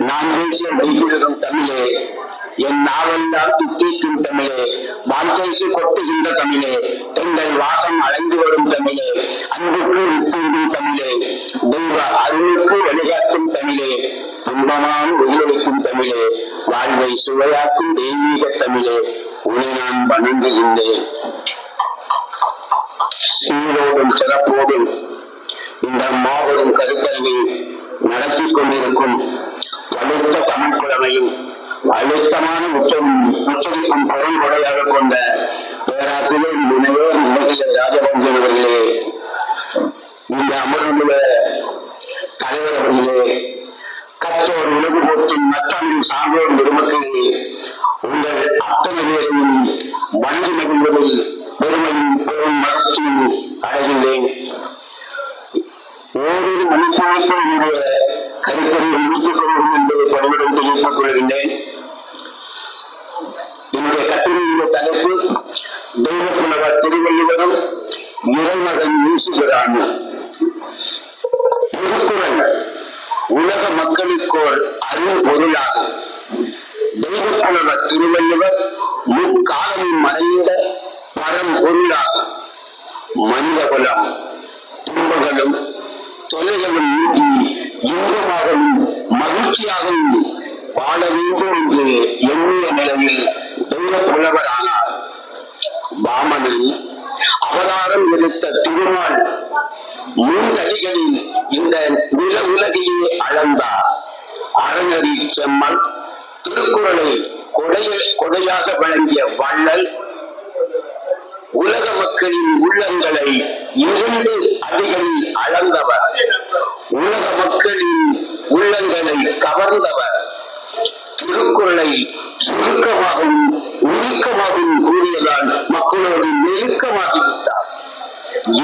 நான் பேசிய வைகுடரும் தமிழே என் நாவெல்லாம் துத்திக்கும் தமிழே வாழ்க்கைக்கு கொட்டுகின்ற தமிழே எங்கள் வாசம் அலைந்து வரும் தமிழே அன்புக்கு வித்தூடும் தமிழே தெய்வ அருளுக்கு வழிகாட்டும் தமிழே துன்பமான உயிரளிக்கும் தமிழே வாழ்வை சுவையாக்கும் தெய்வீக தமிழே உன்னை நான் வணங்குகின்றேன். சீரோடும் சிறப்போடும் இந்த மாபெரும் கருத்தரங்கை நடத்தி கொண்டிருக்கும் பழுத்த தமிழ் புலமையும் அழுத்தமான உச்சம் உச்சரிக்கும் பொருள் உடையாக கொண்ட பேராசிரியர் முனைவர் முகேஷ் ராஜபஞ்சன் அவர்களே இந்த அமர்வுள்ள தலைவர் அவர்களே கற்றோர் உலகு போட்டின் நத்தமிழ் சான்றோர் பெருமக்களே உங்கள் அத்தனை பேரையும் வண்டி மகிழ்வதில் பெருமையும் பெரும் மகிழ்ச்சியும் அடைகின்றேன் ஓரிரு மணித்துணைக்குள் என்னுடைய கருத்தறிவை முடித்துக் கொள்வோம் என்பதை பணியுடன் தெரிவித்துக் கொள்கின்றேன் என்னுடைய கட்டுரையுடைய தலைப்பு தெய்வப்புலவர் திருவள்ளுவரும் இறைமகன் யூசுபிரானும் திருக்குறள் உலக மக்களுக்கோர் அருள் பொருளாகும். தெய்வப்புலவர் திருவள்ளுவர் முக்காலமும் மறைந்த பரம் பொருளாகும் மனித குலம் துன்பங்களும் தொலைகளும் நீங்கி இன்பமாகவும் மகிழ்ச்சியாகவும் வாழ வேண்டும் என்று எண்ணிய நிலையில் தெய்வ புலவரானார். பாமனில் அவதாரம் எடுத்த திருமால் மூன்றடிகளில் இந்த நில உலகையே அளந்தார். அறநெறி செம்மல் திருக்குறளை கொடைய கொடையாக வழங்கிய வள்ளல் உலக மக்களின் உள்ளங்களை இரண்டு அடிகளில் அளந்தவர். உலக மக்களின் உள்ளங்களை கவர்ந்தவர். திருக்குறளை சுருக்கமாகவும் உருக்கமாகவும் கூறியதால் மக்களோடு நெருக்கமாகிவிட்டார்.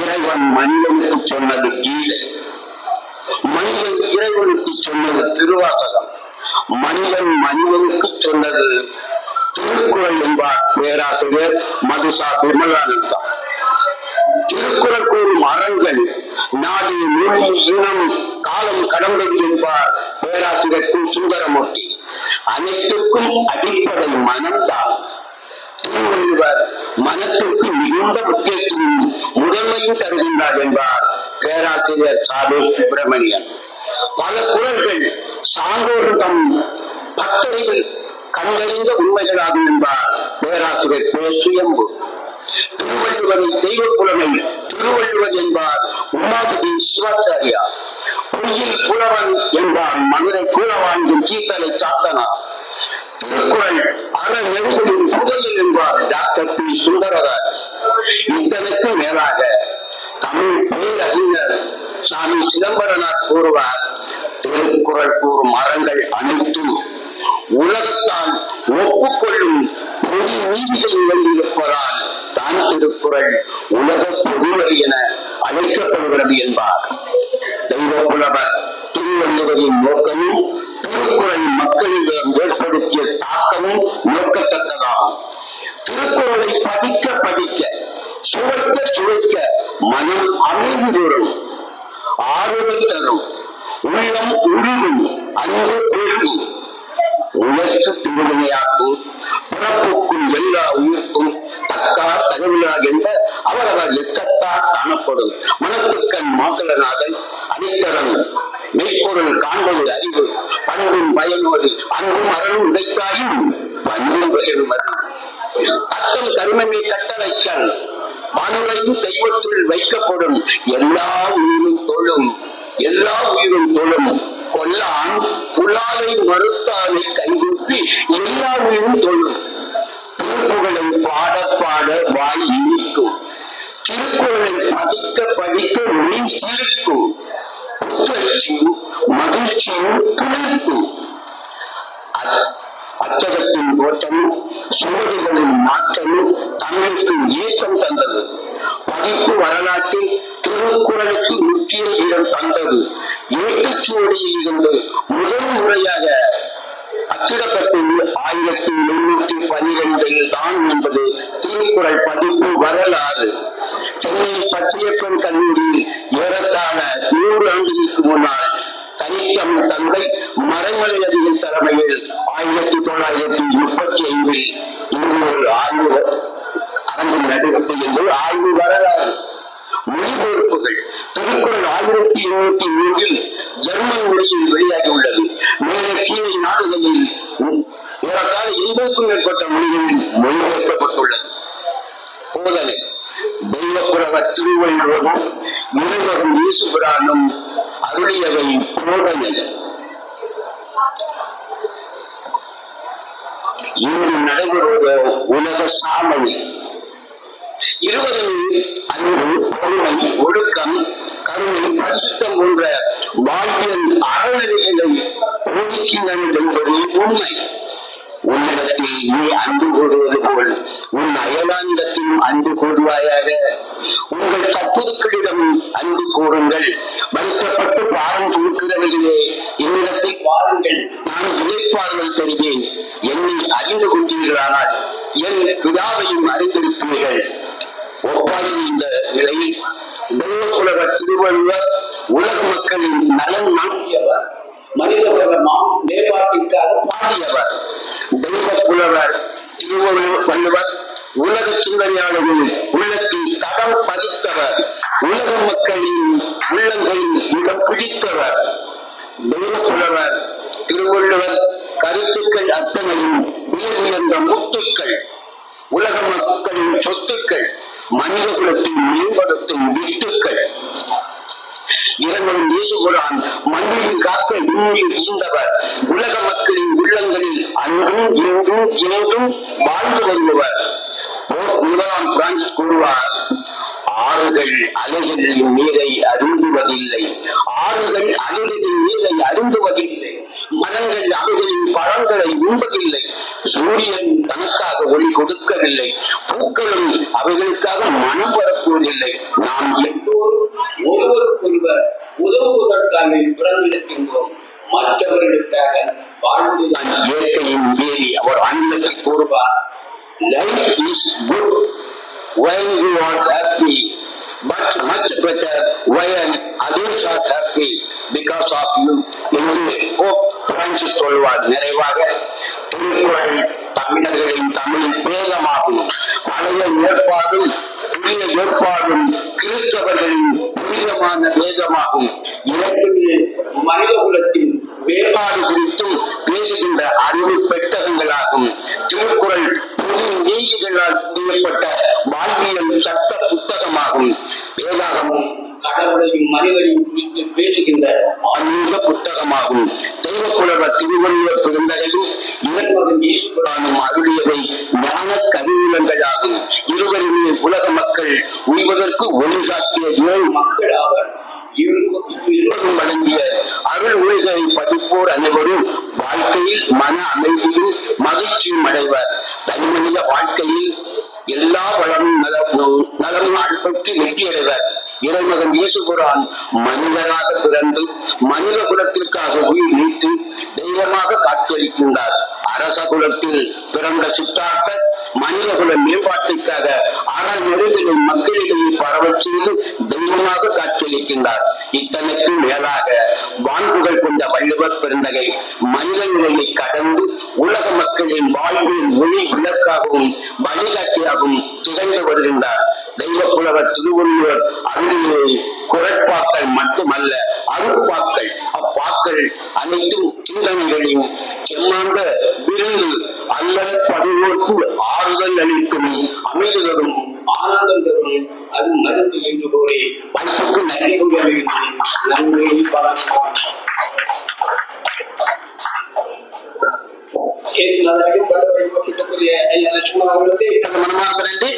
இறைவன் மனிதனுக்கு சொன்னது கீழே மனிதன் இறைவனுக்கு சொன்னது திருவாசகம். மனிதன் மனிதனுக்கு சொன்னது திருக்குறள் என்பார் பேராசிரியர் மதுசா விமலானந்தம் திருக்குறள் கூறும் அறங்கள் நாடு மொழி இனம் காலம் கடந்தது என்பார் பேராசிரியர் கு. சுந்தரமூர்த்தி. அனைத்துக்கும் அடிப்படை மனம்தான் திருவள்ளுவர் மனத்திற்கு மிகுந்த முக்கியத்துவம் முதன்மையும் தருகின்றார் என்பார் பேராசிரியர் சாது சுப்பிரமணியன். பல குரல்கள் சான்றோர்கள் தம் பக்தர்கள் கண்களிந்த உண்மைகளாகும் என்பார் பேராசிரியர் பே சுயம்பு. திருவள்ளுவரை தெய்வ புலமை திருவள்ளுவர் என்பார் உமாபதி சிவாச்சாரியா. பொய்யில் புலவன் என்பார் மதுரை கூறவாண்டும் கீர்த்தனை சாத்தனார் திருக்குறள் அற நெறிகளின் புதையில் என்பார் டாக்டர் பி. சுந்தரராஜ். இத்தனைக்கு மேலாக தமிழ் பேரறிஞர் சாமி சிதம்பரனார் கூறுவார் திருக்குறள் கூறும் மரங்கள் அனைத்தும் உலகத்தால் ஒப்புக்கொள்ளும் பொது நீதிகள் இழந்திருப்பதால் தான் திருக்குறள் உலக பொதுவரி என அழைக்கப்படுகிறது என்பார். தெய்வ புலவர் திருவள்ளுவரின் நோக்கமும் திருக்குறள் மக்களிடம் ஏற்படுத்திய தாக்கமும் நோக்கத்தக்கதாகும். திருக்குறளை படிக்க படிக்க சுவைக்க சுவைக்க மனம் அமைதி பெறும் ஆறுதல் தரும் உள்ளம் உருகும் அன்பு பெருகும். உயர்த்து திருவினையாக்கும் பிறப்புக்கும் எல்லா உயிர்க்கும் தக்கா தகவலாக என்ற அவரவர் எக்கத்தால் காணப்படும் மனத்துக்கண் மாக்கலநாதன் அனைத்தரம் மெய்ப்பொருள் காண்பது அறிவு பண்பும் பயனோடு அன்பும் அறனும் உடைத்தாயும் பண்பும் பயனும் அருள். அத்தம் கருமமே கட்டளைக்கல் வானுரையும் தெய்வத்துள் வைக்கப்படும் எல்லா உயிரும் தோழும் எல்லா உயிரும் தோழும். கொல்லான் புலாலை மறுத்தானை கைகூப்பி எல்லா உயிரும் தோளும் பாட பாட வாய் இனிக்கும். திருக்குறளை படிக்க படிக்க உயிர் சிலிர்க்கும் புத்துணர்ச்சியும் மகிழ்ச்சியும் துணைக்கும் அச்சகத்தின் ஓட்டமும் சுவடுகளின் மாற்றமும் தமிழுக்கு இயக்கம் தந்தது. பதிப்பு வரலாற்றில் திருக்குறளுக்கு முக்கிய இடம் தந்தது. ஏட்டுச்சுவடியில் இருந்து முதல் முறையாக அச்சிடப்பட்டது ஆயிரத்தி முன்னூத்தி பனிரெண்டில் தான் என்பது திருக்குறள் பதிப்பு வரலாறு. சென்னை பச்சையப்பன் கல்லூரியில் ஏறத்தாழ நூறு ஆண்டுகளுக்கு முன்னால் தனித்தமிழ் தந்தை மறைமலை அதிகம் தலைமையில் திருக்குறள் ஆயிரத்தி இருநூத்தி மூன்றில் ஜெர்மன் மொழியில் வெளியாகி உள்ளது மேலே கீழே நாடுகளில் ஏறத்தாழ எண்பதுக்கும் மேற்பட்ட மொழிகளில் மொழிபெயர்க்கப்பட்டுள்ளது. போதனை தெய்வப்புறவ திருவள்ளுவரும் நிறுவகம் இயேசுபிரானும் அருளியவை போதனை. இன்று நடைபெறுவதோ உலக சாமணி இருவரும் அன்பு பொறுமை ஒழுக்கம் கருணை பரிசுத்தம் போன்ற வாழ்வியல் அறநெறிகளை வேண்டும் என்பது உண்மை. உன்னிடத்தில் நீ அன்பு கூறுவது போல் உன் அயலானிடத்திலும் அன்பு கூறுவாயாக. உங்கள் சத்துருக்களிடம் அன்பு கூறுங்கள். வருத்தப்பட்டு பாரம் சுமக்கிறவர்களே என்னிடத்தில் பாருங்கள் நான் உழைப்பாளர்கள் தருவேன். என்னை அறிந்து கொண்டீர்களானால் என் பிதாவையும் அறிந்திருப்பீர்கள். இந்த நிலையில் திருவள்ளுவர் உலக மக்களின் நலன் நாட்டியவர் மனித வளமாம் மேம்பாட்டிற்காக பாடியவர் தெய்வ புலவர் திருவள்ளுவர் உலக சிந்தனையாளர்கள் உள்ளத்தில் தடம் பதித்தவர். உலக மக்களின் உள்ளங்களில் இடம் பிடித்தவர். தெய்வ புலவர் திருவள்ளுவர் கருத்துக்கள் அத்தனையும் உயர் உயர்ந்த முத்துக்கள். உலக மக்களின் சொத்துக்கள். மனித குலத்தை மேம்படுத்தும் வீட்டுக்கள். இரங்களும் இயேசுகுரான் மண்ணில் காக்க விண்ணில் ஈந்தவர் உலக மக்களின் உள்ளங்களில் அன்றும் இன்றும் என்றும் வாழ்ந்து வருபவர். முதலாம் பிரான்ஸ் கூறுவார் ஆறுகள் அலைகளின் நீரை அருந்துவதில்லை. ஆறுகள் அலைகளின் நீரை அருந்துவதில்லை. மரங்கள் அவைகளின் பழங்களை உண்பதில்லை. சூரியன் தனக்காக ஒளி கொடுக்கவில்லை. பூக்களும் அவைகளுக்காக மனம் பரப்புவதில்லை. நாம் எல்லோரும் ஒருவருக்கொருவர் உதவுவதற்காக பிறந்திருக்கின்றோம். மற்றவர்களுக்காக வாழ்வதுதான் இயற்கையின் வேதி அவர் ஆங்கிலத்தில் கூறுவார். Life is good when you are happy but much better when others are happy because of you. என்று oh, போப் பிரான்சிஸ் சொல்வார். நிறைவாக திருக்குறள் தமிழர்களின் தமிழின் பேதமாகும் பழைய ஏற்பாடும் புதிய ஏற்பாடும் கிறிஸ்தவர்களின் புனிதமான வேதமாகும் இரண்டுமே மனித குலத்தின் வேறுபாடு குறித்தும் பேசுகின்ற அறிவு பெட்டகங்களாகும். திருக்குறள் பொது நீதிகளால் செய்யப்பட்ட வாழ்வியல் சட்ட புத்தகமாகும். வேதாகமும் கடவுளையும் மனிதனையும் குறித்து பேசுகின்ற ஆன்மீக புத்தகமாகும். தெய்வ புலவர் திருவள்ளுவர் பிறந்தகையும் இவர்மகன் இயேசுபுரானும் அருளியவை ஞான கருவூலங்களாகும் இருவருமே உலக மக்கள் உய்வதற்கு ஒளிகாட்டிய ஏழு மக்கள் ஆவர் இருவரும் வழங்கிய அருள் உலகை படிப்போர் அனைவரும் வாழ்க்கையில் மன அமைதியும் மகிழ்ச்சியும் அடைவர். தனிமனித வாழ்க்கையில் எல்லா வளமும் நலமும் நலமும் அடுப்பட்டு வெற்றியடைவர். இறைமகன் இயேசுபுரான் மனிதராக பிறந்து மனித குலத்திற்காக உயிர் நீத்து தெய்வமாக காட்சியளிக்கின்றார். அரச குலத்தில் பிறந்த சித்தார்த்தர் மனித குல மேம்பாட்டுக்காக அறநெறிகளை மக்களிடையே பரவச் செய்து தெய்வமாக காட்சியளிக்கின்றார். இத்தனைக்கும் மேலாக வான்புகள் கொண்ட வள்ளுவர் பிறந்தகை மனித நிலையை கடந்து உலக மக்களின் வாழ்வின் ஒளி விளக்காகவும் வழிகாட்டியாகவும் திகழ்ந்து வருகின்றார். தெய்வ புலவர் திருவள்ளுவர் அருளிலே குரட்பாக்கள் மட்டுமல்ல அருட்பாக்கள். அப்பாக்கள் அனைத்தும் சிந்தனைகளையும் செம்மாந்த விருந்து அல்லல் படுவோர்க்கு ஆறுதல் அளிக்கும் அமைதி தரும் ஆனந்தம் தரும் அது மருந்து என்று கூறி வாய்ப்புக்கு நன்றி கூற வேண்டும். வணக்கம். கேஸ் நடவடிக்கை பல்லவரை நோக்கிட்டுக்குரிய ஐயா லட்சுமணன் அவர்களுக்கு மனமார்ந்த நன்றி.